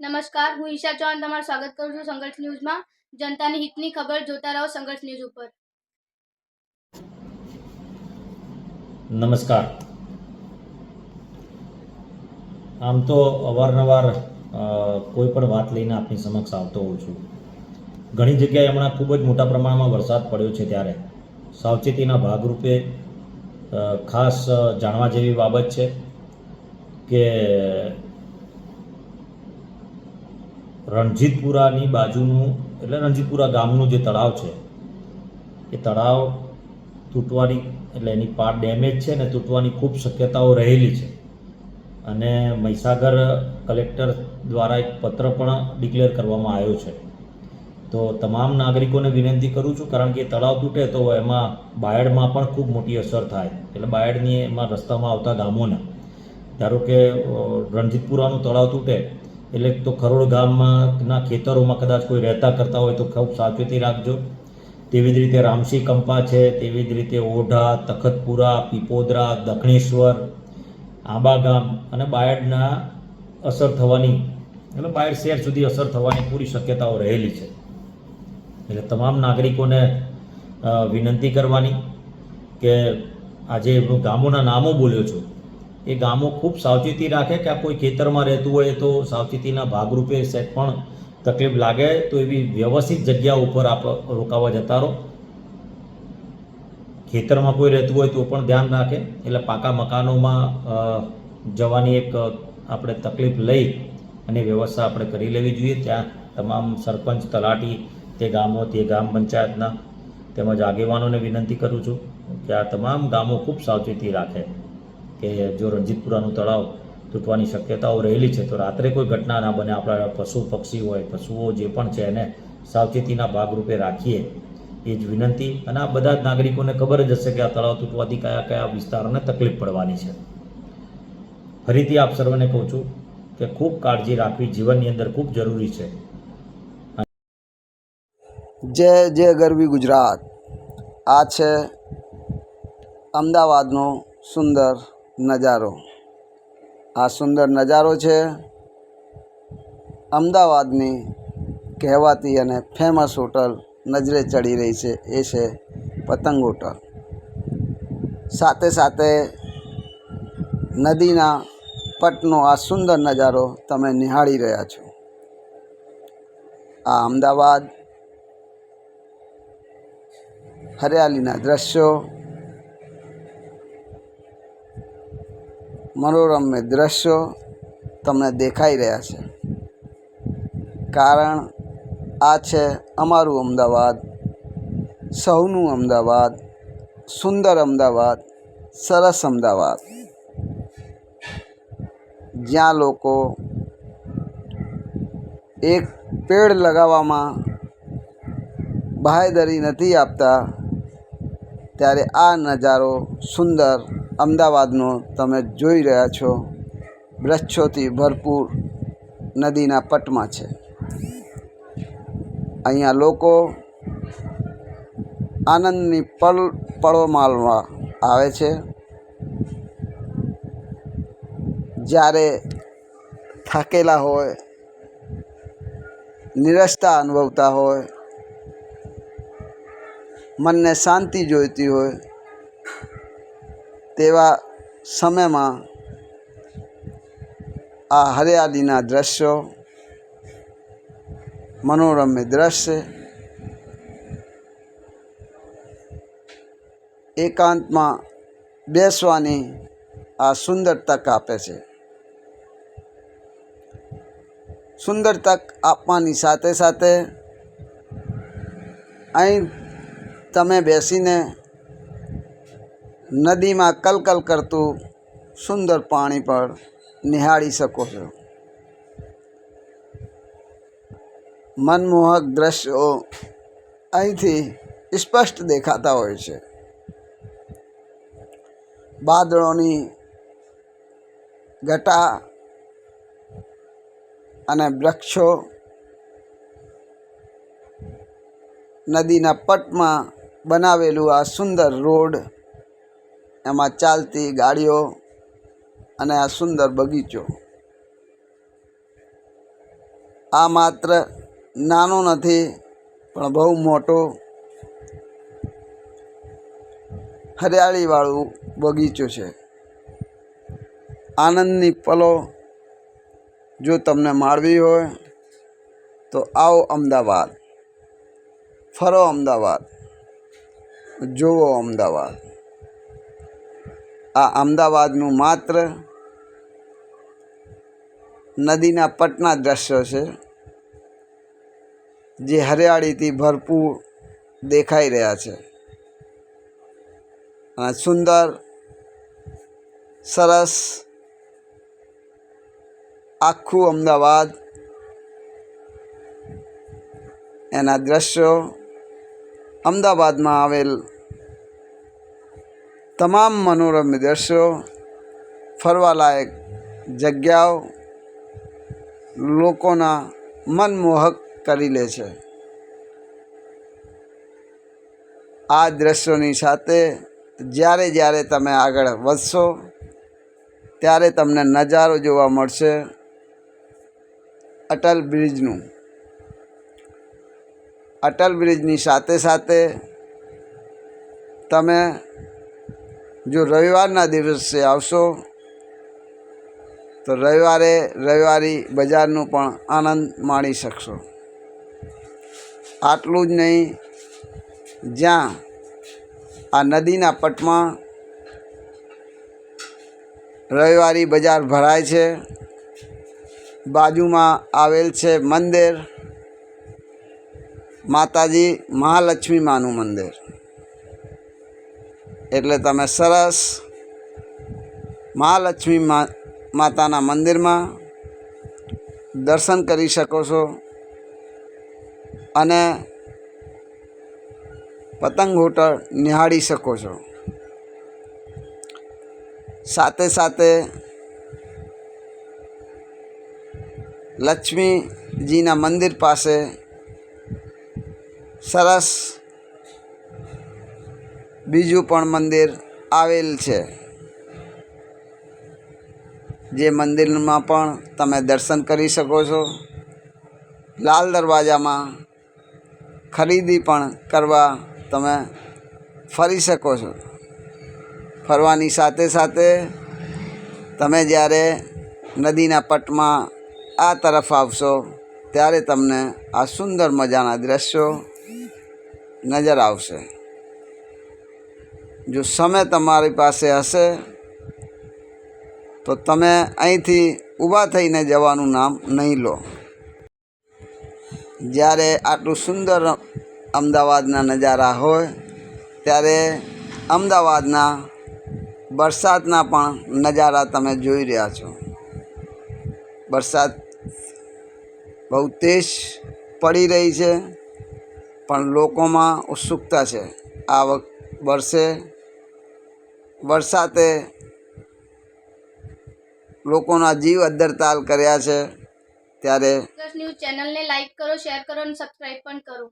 નમસ્કાર, હું ઈશા ચૌહાણ તમારું સ્વાગત કરું છું સંઘર્ષ ન્યૂઝમાં. જનતાની હિતની ખબર જોતા રહો સંઘર્ષ ન્યૂઝ ઉપર. નમસ્કાર. આમ તો અવારનવાર કોઈ પણ વાત લઈને આપની સમક્ષ આવતો હોઉં છું. ઘણી જગ્યાએ હમણાં ખૂબ જ મોટા પ્રમાણમાં વરસાદ પડ્યો છે ત્યારે. સાવચેતીના ભાગરૂપે ખાસ જાણવા જેવી બાબત છે કે રણજીતપુરાની બાજુનું, એટલે રણજીતપુરા ગામનું જે તળાવ છે, એ તળાવ તૂટવાની, એટલે એની પાર ડેમેજ છે ને તૂટવાની ખૂબ શક્યતાઓ રહેલી છે. અને મહીસાગર કલેક્ટર દ્વારા એક પત્ર પણ ડિક્લેર કરવામાં આવ્યો છે. તો તમામ નાગરિકોને વિનંતી કરું છું, કારણ કે તળાવ તૂટે તો એમાં બાયડમાં પણ ખૂબ મોટી અસર થાય. એટલે બાયડની એમાં રસ્તામાં આવતા ગામોને. ધારો કે રણજીતપુરાનું તળાવ તૂટે એટલે તો ખરોડ ગામના ખેતરોમાં કદાચ કોઈ રહેતા કરતા હોય તો ખૂબ સાવચેતી રાખજો. તેવી જ રીતે રામસી કંપા છે, તેવી જ રીતે ઓઢા, તખતપુરા, પીપોદરા, દક્ષિણેશ્વર, આંબા ગામ અને બાયડના અસર થવાની, એટલે બાયડ શહેર સુધી અસર થવાની પૂરી શક્યતાઓ રહેલી છે. એટલે તમામ નાગરિકોને વિનંતી કરવાની કે આજે હું ગામોના નામો બોલ્યો છું. એ ગામો ખૂબ સાવચેતી રાખે કે આ કોઈ ખેતરમાં રહેતું હોય તો સાવચેતીના ભાગરૂપે સેટ પણ તકલીફ લાગે. તો એવી વ્યવસ્થિત જગ્યા ઉપર આપ રોકાવા જતા રહો. ખેતરમાં કોઈ રહેતું હોય તો પણ ધ્યાન રાખે. એટલે પાકા મકાનોમાં જવાની એક આપણે તકલીફ લઈ અને વ્યવસ્થા આપણે કરી લેવી જોઈએ. ત્યાં તમામ સરપંચ, તલાટી, તે ગામો, તે ગામ પંચાયતના તેમજ આગેવાનોને વિનંતી કરું છું કે આ તમામ ગામો ખૂબ સાવચેતી રાખે. કે જો રણજીતપુરાનું તળાવ તૂટવાની શક્યતાઓ રહેલી છે, તો રાત્રે કોઈ ઘટના ના બને. આપણા પશુ, પક્ષી હોય, પશુઓ જે પણ છે, એને સાવચેતીના ભાગરૂપે રાખીએ. એ જ વિનંતી. અને આ બધા જ નાગરિકોને ખબર જ હશે કે આ તળાવ તૂટવાથી કયા કયા વિસ્તારોને તકલીફ પડવાની છે. ફરીથી આપ સર્વને કહું છું કે ખૂબ કાળજી રાખવી જીવનની અંદર ખૂબ જરૂરી છે. જય જય ગરવી ગુજરાત. આ છે અમદાવાદનો સુંદર નજારો. આ સુંદર નજારો છે અમદાવાદની કહેવાતી અને ફેમસ હોટલ નજરે ચડી રહી છે, એ છે પતંગ હોટલ. સાથે સાથે નદીના પટનો આ સુંદર નજારો તમે નિહાળી રહ્યા છો. આ અમદાવાદ હરિયાળીના દ્રશ્યો મનોરમ્ય દ્રશ્યો તમને દેખાઈ રહ્યા છે. કારણ આ છે અમારું અમદાવાદ, સૌનું અમદાવાદ, સુંદર અમદાવાદ, સરસ અમદાવાદ. જ્યાં લોકો એક પેડ લગાવવામાં બાહેધરી નથી આપતા, ત્યારે આ નજારો સુંદર અમદાવાદનો તમે જોઈ રહ્યા છો વૃક્ષોથી ભરપૂર નદીના પટમાં છે. અહીંયા લોકો આનંદની પલ પળો માલવા આવે છે. જ્યારે થાકેલા હોય, નિરસતા અનુભવતા હોય, મનને શાંતિ જોઈતી હોય તેવા સમયમાં આ હરિયાળીના દ્રશ્યો, મનોરમ્ય દ્રશ્ય, એકાંતમાં બેસવાની આ સુંદર તક આપે છે. સુંદર તક આપવાની સાથે સાથે અહીં તમે બેસીને નદીમાં કલકલ કરતું સુંદર પાણી પણ નિહાળી શકો છો. મનમોહક દ્રશ્યો અહીંથી સ્પષ્ટ દેખાતા હોય છે. વાદળોની ઘટા અને વૃક્ષો નદીના પટમાં બનાવેલું આ સુંદર રોડ એમાં ચાલતી ગાડીઓ અને આ સુંદર બગીચો. આ માત્ર નાનો નથી, પણ બહુ મોટો હરિયાળીવાળું બગીચો છે. આનંદની પલો જો તમને માણવી હોય, તો આવો અમદાવાદ. ફરો અમદાવાદ. જુઓ અમદાવાદ. આ અમદાવાદનું માત્ર નદીના પટના દ્રશ્યો છે, જે હરિયાળીથી ભરપૂર દેખાઈ રહ્યા છે. અને સુંદર, સરસ આખું અમદાવાદ એના દ્રશ્યો અમદાવાદમાં આવેલ તમામ મનોરમ દ્રશ્યો ફરવાલાયક જગ્યાઓ લોકોના મનમોહક કરી લે છે. આ દ્રશ્યોની સાથે જ્યારે જ્યારે તમે આગળ વધશો, ત્યારે તમને નજારો જોવા મળશે અટલ બ્રિજનું. અટલ બ્રિજની સાથે સાથે તમે જો રવિવારના દિવસે આવશો, તો રવિવારે રવિવારી બજારનું પણ આનંદ માણી શકશો. આટલું જ નહીં, જ્યાં આ નદીના પટમાં રવિવારી બજાર ભરાય છે, બાજુમાં આવેલ છે મંદિર, માતાજી મહાલક્ષ્મી માનું મંદિર. એટલે તમે સરસ મહાલક્ષ્મી મા, માતાના મંદિરમાં દર્શન કરી શકો છો. અને પતંગ હોટલ નિહાળી શકો છો. સાથે સાથે લક્ષ્મીજીના મંદિર પાસે સરસ બીજું પણ મંદિર આવેલ છે. જે મંદિરમાં પણ તમે દર્શન કરી શકો છો. લાલ દરવાજામાં ખરીદી પણ કરવા તમે ફરી શકો છો. ફરવાની સાથે સાથે તમે જ્યારે નદીના પટમાં આ તરફ આવશો, ત્યારે તમને આ સુંદર મજાના દ્રશ્યો નજર આવશે. જો સમય તમારી પાસે હશે, તો તમે અહીંથી ઊભા થઈને જવાનું નામ નહીં લો. જ્યારે આટલું સુંદર અમદાવાદના નજારા હોય, ત્યારે અમદાવાદના વરસાદના પણ નજારા તમે જોઈ રહ્યા છો. વરસાદ બહુ તેજ પડી રહી છે, પણ લોકોમાં ઉત્સુકતા છે. આ વખ વર્ષે વરસાતે લોકોના જીવ અદ્દરતાલ કર્યા છે. ત્યારે ન્યૂઝ ચેનલને લાઈક કરો, શેર કરો અને સબસ્ક્રાઈબ પણ કરો.